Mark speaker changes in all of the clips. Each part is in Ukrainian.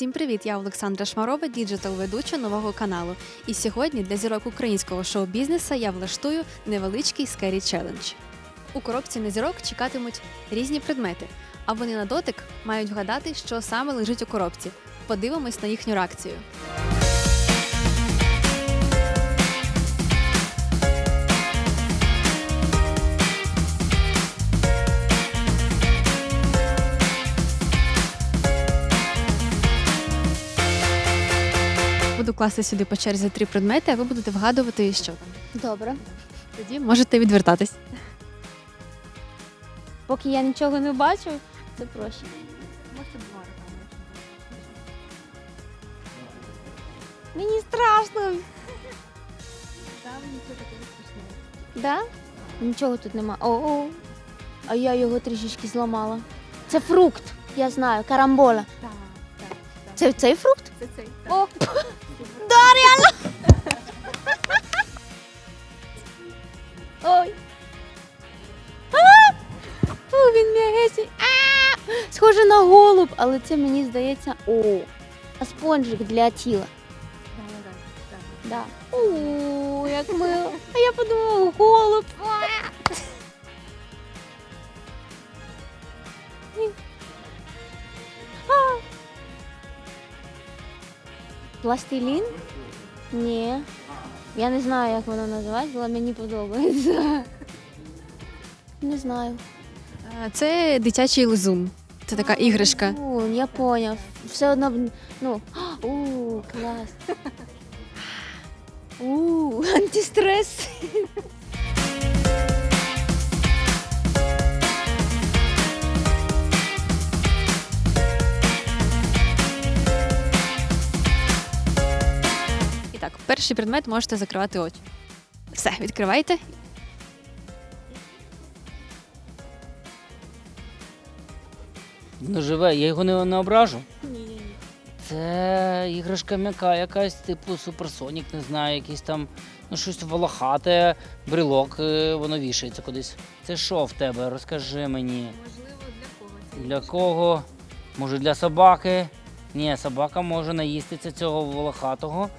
Speaker 1: Всім привіт! Я Олександра Шмарова, діджитал-ведуча нового каналу. І сьогодні для зірок українського шоу-бізнесу я влаштую невеличкий скері челендж. У коробці на зірок чекатимуть різні предмети, а вони на дотик мають вгадати, що саме лежить у коробці. Подивимось на їхню реакцію. Буду класти сюди по черзі три предмети, а ви будете вгадувати, що там.
Speaker 2: Добре.
Speaker 1: Тоді можете відвертатись.
Speaker 2: Поки я нічого не бачу, це проще. Мені страшно. Да? Нічого тут нема. О-о. а я його трішечки зламала. Це фрукт, я знаю, карамбола. Так, так. Це цей фрукт?
Speaker 1: Це цей.
Speaker 2: О, реально. Ой. А! О, він м'ягесень. А! Схоже на голуб, але це мені здається. О, а спонжик для тіла. Да. О, як мило. А я подумала, голуб. Пластилін? Ні. Я не знаю, як воно називається, але мені подобається. Не знаю.
Speaker 1: Е, Це дитячий лизун. Це така іграшка.
Speaker 2: У, я поняв. Все одно, б- ну, у, клас. У, антистрес.
Speaker 1: І так, перший предмет можете закривати очі. Все, відкривайте.
Speaker 3: Воно живе, я його не, не ображу. Це іграшка м'яка, якась, типу суперсонік, не знаю, якийсь там, ну щось волохате, брелок, е, воно вішається кудись. Це що в тебе? Розкажи мені.
Speaker 1: Можливо, для кого
Speaker 3: Для кого? Може для собаки? Ні, собака може наїстися цього волохатого.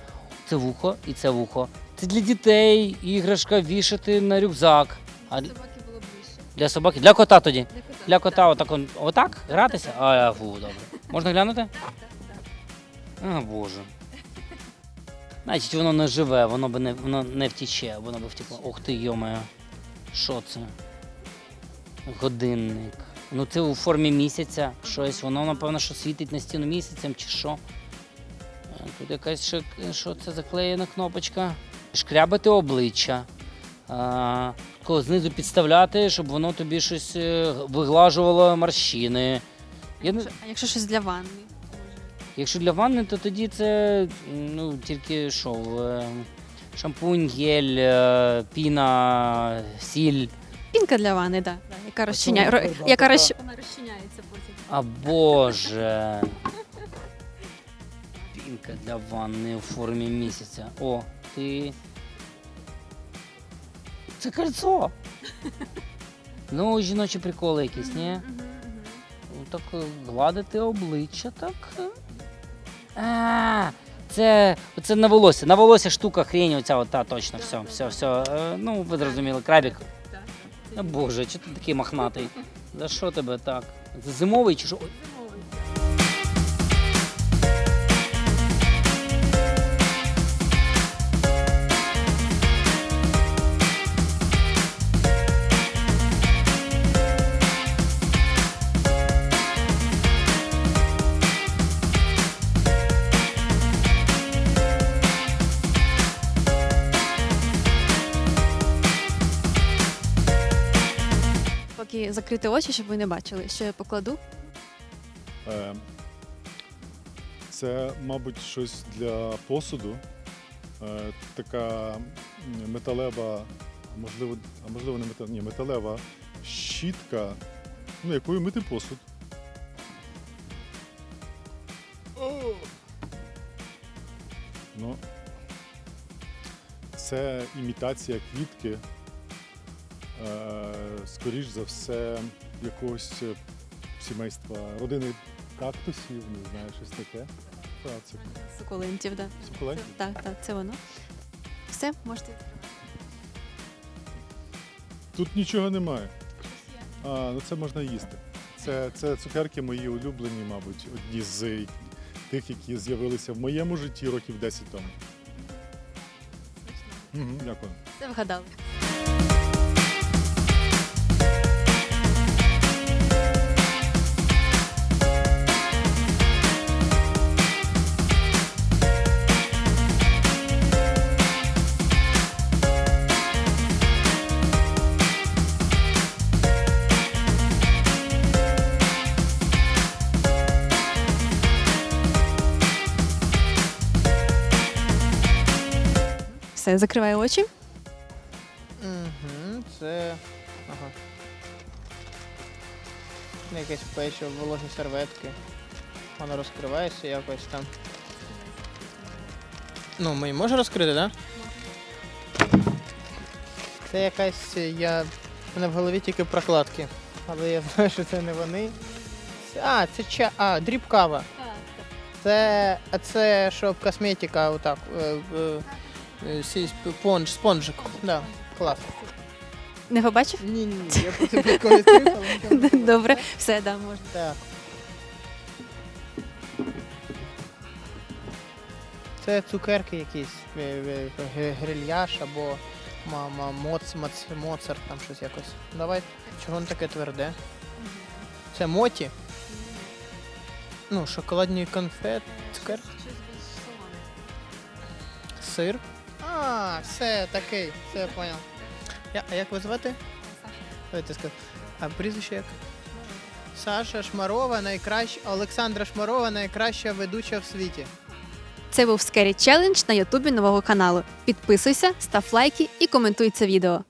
Speaker 3: Це вухо і це вухо. Це для дітей іграшка вішати на рюкзак. А
Speaker 1: Собаки було ближче.
Speaker 3: для собаки? Для кота тоді.
Speaker 1: Для кота.
Speaker 3: Для кота отак, он- отак гратися? А, фу, добре. Можна глянути? А, боже. Значить, воно не живе, воно би не, воно не втіче, воно би втекло. Ух ти, йомає. Що це? Годинник. Ну це у формі місяця. Щось, воно, напевно, що світить на стіну місяцем чи що. Тут якась ще, що це заклеєна кнопочка. Шкрябати обличчя. А, знизу підставляти, щоб воно тобі щось е, виглажувало морщини. Я не...
Speaker 1: А якщо щось для ванни?
Speaker 3: Якщо для ванни, то тоді це ну, тільки що, е, шампунь, гель, е, піна, сіль.
Speaker 1: Пінка для ванни, так. Да, яка розчиняє. ро- Яка розч... Вона розчиняється потім.
Speaker 3: А боже. Пінка для ванни у формі місяця. О, ти. Це кольцо. Ну, жіночі приколи якісь, ні? Ну, так е, гладити обличчя, так. е. А, це, це на волосся. На волосся штука хрень, оця от, та, точно, все, все, все. Е, Ну, ви зрозуміли, крабік. Боже, чого ти такий мохнатий? За що тебе так? Зимовий чи що? Ой,
Speaker 1: закрити очі, щоб ви не бачили, що я покладу.
Speaker 4: Е, Це, мабуть, щось для посуду. Е, Така металева, а можливо, а можливо, не металева, ні, металева щітка, ну, якою мити посуд. Ну, це імітація квітки. Е, Скоріш за все, якогось е, сімейства, родини кактусів, не знаю, щось таке. Так, це
Speaker 1: Сукулентів, да.
Speaker 4: сукуленти.
Speaker 1: Так, так, це воно. Все, можете.
Speaker 4: Тут нічого немає. А, ну це можна їсти. Це, це цукерки мої улюблені, мабуть, одні з тих, які з'явилися в моєму житті років 10 тому. Угу, дякую.
Speaker 1: Все вгадали. Все, закриваю очі.
Speaker 5: Угу, це. Ага. Якесь печиво, вологі серветки. Воно розкривається якось там. Ну, ми можемо розкрити, так? Да? Це якась. е, Я. У мене в голові тільки прокладки. Але я знаю, що це не вони. А, це ча. А, дріб кава. Це. Це щоб косметика отак. Е, е, сі- спонж, спонжик. Да, клас.
Speaker 1: Не побачив?
Speaker 5: Ні, ні, ні, я просто прикол відкрив, але.
Speaker 1: Добре, все, да, можна.
Speaker 5: Так. Це цукерки якісь, е, е, грильяж або мама моц, моц, моцарт, там щось якось. Давай, чого воно таке тверде? Це моті? Ну, шоколадні конфет, цукерки. Сир. А, все, такий, все я понял. Я, а як ви звати? Ти. А прізвище як? Саша Шмарова, найкраща Олександра Шмарова, найкраща ведуча в світі.
Speaker 1: Це був Scary Challenge на Ютубі нового каналу. Підписуйся, став лайки і коментуй це відео.